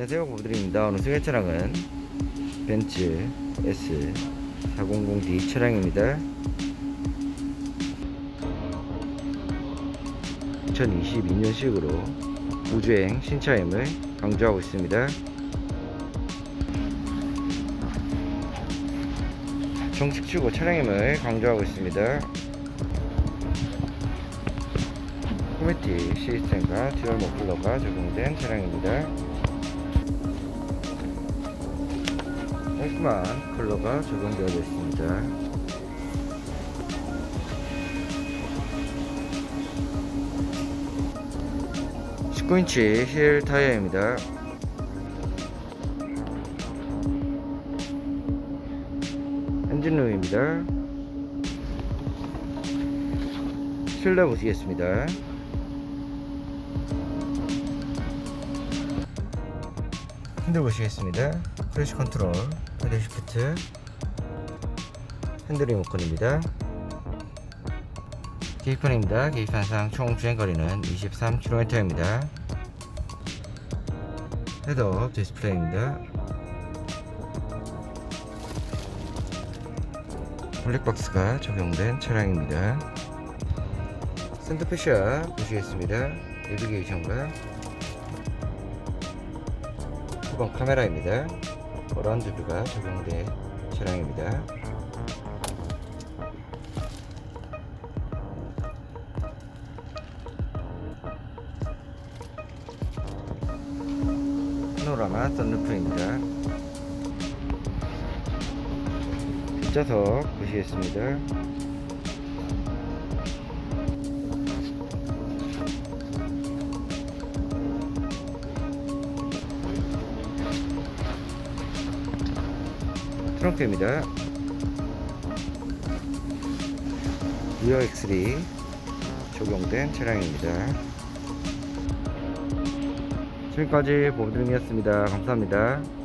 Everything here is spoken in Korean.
안녕하세요. 보드립니다. 오늘 소개 차량은 벤츠 S400D 차량입니다. 2022년식으로 우주행 신차임을 강조하고 있습니다. 정식 출고 차량임을 강조하고 있습니다. 코메티 시스템과 듀얼 머플러가 적용된 차량입니다 깔끔한 컬러가 적용되어 있습니다. 19인치 힐 타이어입니다. 엔진룸입니다. 실내 보시겠습니다. 핸들 보시겠습니다. 크래시 컨트롤, 헤드 시프트, 핸들 리모컨입니다. 계기판입니다. 계기판상 총 주행거리는 23km입니다. 헤드업 디스플레이입니다. 블랙박스가 적용된 차량입니다. 센터페시아 보시겠습니다. 내비게이션과 후방 카메라입니다. 어라운드 뷰가 적용된 차량입니다. 파노라마 썬루프입니다. 뒷좌석 보시겠습니다. 트렁크입니다. 리어 X3 적용된 차량입니다. 지금까지 보드림이었습니다. 감사합니다.